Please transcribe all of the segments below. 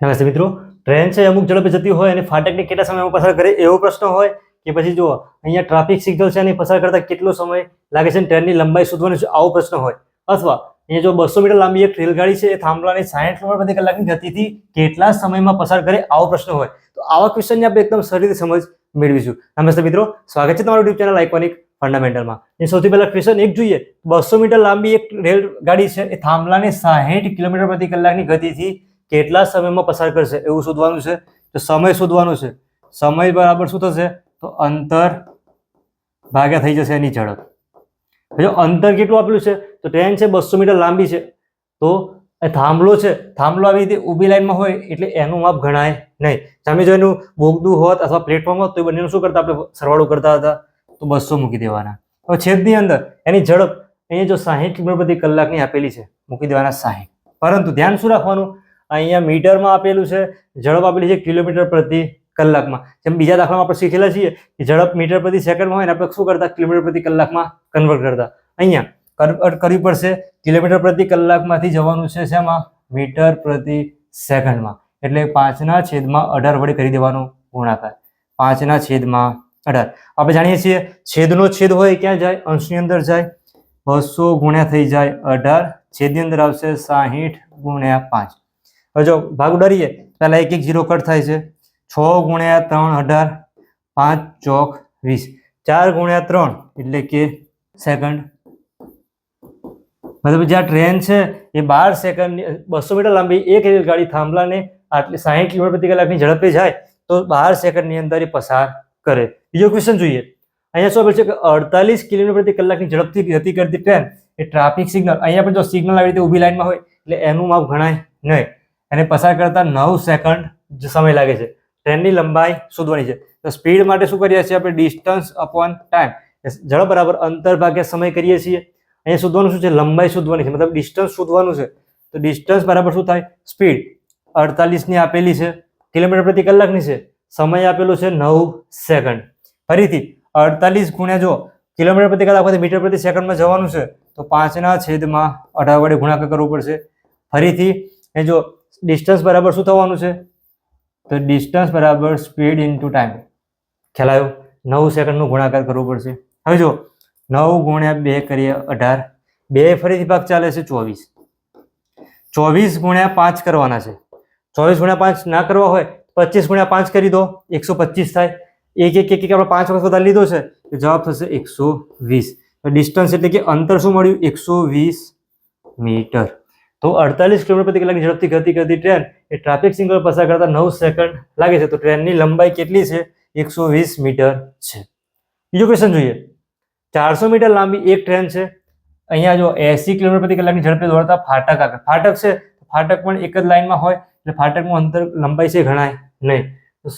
નમસ્તે મિત્રો. ટ્રેન છે, અમુક ઝડપે જતી હોય અને ફાટકને કેટલા સમયમાં પસાર કરે એવો પ્રશ્ન હોય કે પછી જુઓ, અહીંયા ટ્રાફિક સિગ્નલ છે અને પસાર કરતા કેટલો સમય લાગે છે ટ્રેનની લંબાઈ શોધવાનો આવો પ્રશ્ન હોય. અથવા અહીંયા જો બસો મીટર લાંબી એક રેલગાડી છે, એ થાંભલાને સાઠ કિલોમીટર પ્રતિ કલાકની ગતિથી કેટલા સમયમાં પસાર કરે આવો પ્રશ્ન હોય. તો આવા ક્વેશ્ચનની આપણે એકદમ સરળ રીતે સમજ મેળવીશું. નમસ્તે મિત્રો. સ્વાગત છે તમારું યુટ્યુબ ચેનલ આઇકોનિક ફંડામેન્ટલમાં એ સૌથી પહેલા ક્વેશ્ચન એક જોઈએ. બસો મીટર લાંબી એક રેલગાડી છે, એ થાંભલાને સાહીઠ કિલોમીટર પ્રતિ કલાકની ગતિથી કેટલા સમયમાં પસાર કરશે એવું શોધવાનું છે. તો સમય શોધવાનો છે. સમય બરાબર શું થશે? તો અંતર ભાગ્યા થઈ જશે એની ઝડપ. જો અંતર કેટલું આપેલું છે? તો ટ્રેન છે બસો મીટર લાંબી છે. તો એ થાંભલો છે. થાંભલો આવી રીતે ઊભી લાઈનમાં હોય એટલે એનું માપ ગણાય નહીં. સામે જો એનું બોગદું હોત અથવા પ્લેટફોર્મ હોત તો એ બંનેનું શું કરતા આપણે સરવાળો કરતા હતા? તો બસો મૂકી દેવાના. હવે છેદની અંદર એની ઝડપ અહીંયા જો સાહીઠ કિલોમીટર પ્રતિ કલાકની આપેલી છે. મૂકી દેવાના સાહીઠ. પરંતુ ધ્યાન શું રાખવાનું? અહીંયા મીટરમાં આપેલું છે, ઝડપ આપેલી છે કિલોમીટર પ્રતિ કલાકમાં. જેમ બીજા દાખલામાં આપણે શીખેલા છીએ કે ઝડપ મીટર પ્રતિ સેકન્ડમાં હોય ને આપણે શું કરતા? કિલોમીટર પ્રતિ કલાકમાં કન્વર્ટ કરતા. અહીંયા કન્વર્ટ કરવી પડશે, કિલોમીટર પ્રતિ કલાકમાંથી જવાનું છે શેમાં? મીટર પ્રતિ સેકન્ડમાં. એટલે પાંચના છેદમાં અઢાર વડે કરી દેવાનો ગુણાકાર. પાંચના છેદમાં અઢાર. આપણે જાણીએ છીએ છેદનો છેદ હોય ક્યાં જાય? અંશની અંદર જાય. બસો ગુણ્યા થઈ જાય અઢાર. છેદની અંદર આવશે સાહીઠ ગુણ્યા પાંચ. જો ભાગ ઉડાડીએ પહેલાં એક એક જીરો કટ થાય છે. છ ગુણ્યા ત્રણ અઢાર, પાંચ ચોક વીસ. ચાર ગુણ્યા ત્રણ એટલે કે સેકન્ડ મતલબ જ્યાં ટ્રેન છે, એ બાર સેકન્ડ બસો મીટર લાંબી, એક રેલગાડી થાંભલાને આટલી સાહીઠ કિલોમીટર પ્રતિ કલાકની ઝડપે જાય, તો બાર સેકન્ડની અંદર એ પસાર કરે. બીજો ક્વેશ્ચન જોઈએ. અહીંયા શું આપેલ છે કે અડતાલીસ કિલોમીટર પ્રતિ કલાકની ઝડપથી ગતિ કરતી ટ્રેન એ ટ્રાફિક સિગ્નલ અહીંયા પણ જો સિગ્નલ આવી રીતે ઊભી લાઇનમાં હોય, એટલે એનું માપ ગણાય નહીં. એને પસાર કરતા નવ સેકન્ડ સમય લાગે છે. ટ્રેનની લંબાઈ શોધવાની છે. તો સ્પીડ માટે શું કરીએ છીએ આપણે? Distance upon time. ઝડપ બરાબર અંતર ભાગ્યા સમય કરીએ છીએ. અહીંયા શોધવાનું શું છે? લંબાઈ શોધવાની છે. મતલબ ડિસ્ટન્સ શોધવાનું છે. તો ડિસ્ટન્સ બરાબર શું થાય? સ્પીડ. અડતાલીસની આપેલી છે. કિલોમીટર પ્રતિ કલાકની છે. સમય આપેલો છે નવ સેકન્ડ. ફરીથી, અડતાલીસ ગુણ્યા જો કિલોમીટર પ્રતિ કલાક મીટર પ્રતિ સેકન્ડમાં જવાનું છે. તો પાંચના છેદમાં અઢાર વડે ગુણાકાર કરવો પડશે. ફરીથી એ જો ડિસ્ટન્સ બરાબર શું થવાનું છે? તો ડિસ્ટન્સ બરાબર સ્પીડ ઇન્ટુ ટાઈમ ખ્યાલ આવ્યો? નવ સેકન્ડનો ગુણાકાર કરવો પડશે. હવે જો નવ ગુણ્યા બે કરીએ અઢાર. બે ફરીથી ભાગ ચાલે છે ચોવીસ. ચોવીસ ગુણ્યા પાંચ કરવાના છે. ચોવીસ ગુણ્યા પાંચ ના કરવા હોય, પચીસ ગુણ્યા પાંચ કરી દો. એકસો પચીસ થાય. એક એક એક એક આપણે પાંચ વખત વધારે લીધો છે, તો જવાબ થશે એકસો વીસ. ડિસ્ટન્સ એટલે કે અંતર શું મળ્યું? એકસો વીસ મીટર. તો અડતાલીસ કિલોમીટર પ્રતિ કલાકની ઝડપથી ગતિ કરતી ટ્રેન એ ટ્રાફિક સિગ્નલ પસાર કરતા નવ સેકન્ડ લાગે છે. તો ટ્રેનની લંબાઈ કેટલી છે? એકસો વીસ મીટર છે. બીજો ક્વેશ્ચન જોઈએ. ચારસો મીટર લાંબી એક ટ્રેન છે. અહીંયા જો એસી કિલોમીટર પ્રતિ કલાકની ઝડપે દોડતા ફાટક આગળ ફાટક છે ફાટક પણ એક જ લાઇનમાં હોય, એટલે ફાટકનું અંતર લંબાઈ છે ગણાય નહીં. તો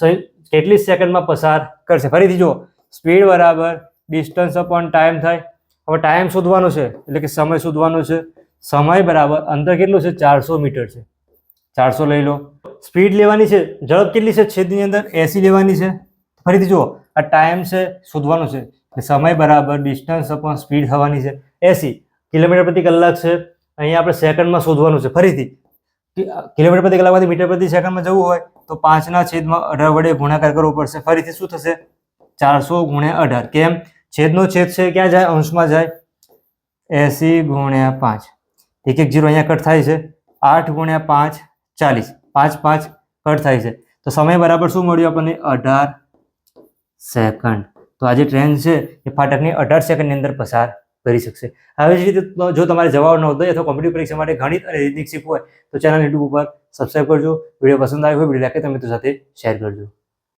કેટલી સેકન્ડમાં પસાર કરશે. ફરીથી જો સ્પીડ બરાબર ડિસ્ટન્સ અપોન ટાઈમ થાય. હવે ટાઈમ શોધવાનો છે, એટલે કે સમય શોધવાનો છે. સમય બરાબર અંતર કેટલું છે? ચારસો મીટર છે. ચારસો લઈ લો. સ્પીડ લેવાની છે? ઝડપ કેટલી છે છેદની અંદર? એસી લેવાની છે. ફરીથી જુઓ, આ ટાઈમ છે, શોધવાનો છે. સમય બરાબર, ડિસ્ટન્સ અપોન સ્પીડ થવાની છે. એસી કિલોમીટર પ્રતિ કલાક છે. અહીંયા આપણે સેકન્ડમાં શોધવાનું છે. ફરીથી કિલોમીટર પ્રતિ કલાકમાંથી મીટર પ્રતિ સેકન્ડમાં જવું હોય, તો પાંચના છેદમાં અઢાર વડે ગુણાકાર કરવો પડશે. ફરીથી શું થશે? ચારસો ગુણ્યા અઢાર. કેમ? છેદનો છેદ છે, ક્યાં જાય? અંશમાં જાય. એસી ગુણ્યા પાંચ. એક એક જીરો અહીંયા કટ થાય છે. આઠ ગુણ્યા પાંચ, ચાલીસ. પાંચ પાંચ કટ થાય છે. તો સમય બરાબર શું મળ્યું આપણને? અઢાર સેકન્ડ. તો આ જે ટ્રેન છે, એ ફાટકની અઢાર સેકન્ડની અંદર પસાર કરી શકશે. આવી જ રીતે જો તમારે જવાબ ન હોય અથવા કોમ્પિટિવ પરીક્ષા માટે ગણિત અને રીતનિક શીખવું હોય, તો ચેનલ યુટ્યુબ ઉપર સબસ્ક્રાઈબ કરજો. વીડિયો પસંદ આવ્યો હોય, વીડિયો લાગે તો મિત્રો સાથે શેર કરજો.